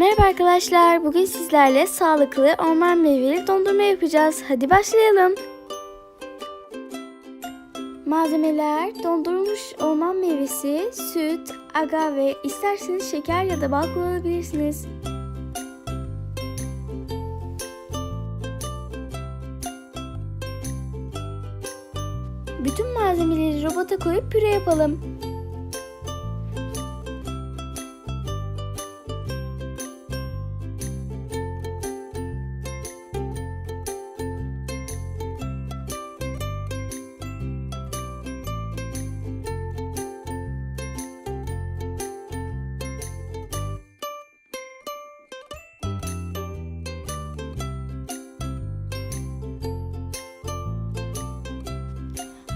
Merhaba arkadaşlar. Bugün sizlerle sağlıklı orman meyveli dondurma yapacağız. Hadi başlayalım. Malzemeler dondurulmuş orman meyvesi, süt, agave, isterseniz şeker ya da bal kullanabilirsiniz. Bütün malzemeleri robota koyup püre yapalım.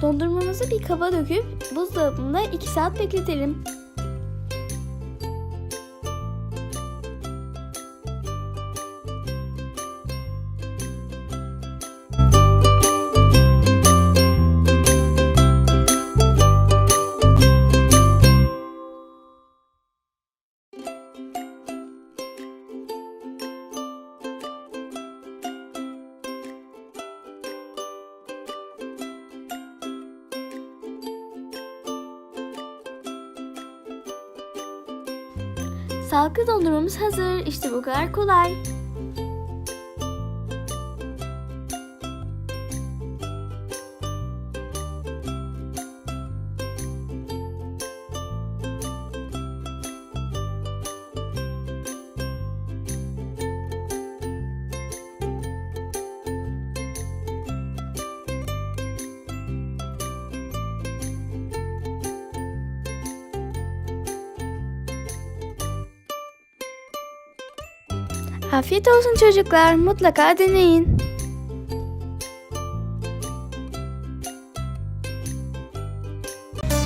Dondurmamızı bir kaba döküp buzdolabında 2 saat bekletelim. Sağlıklı dondurmamız hazır. İşte bu kadar kolay. Afiyet olsun çocuklar. Mutlaka deneyin.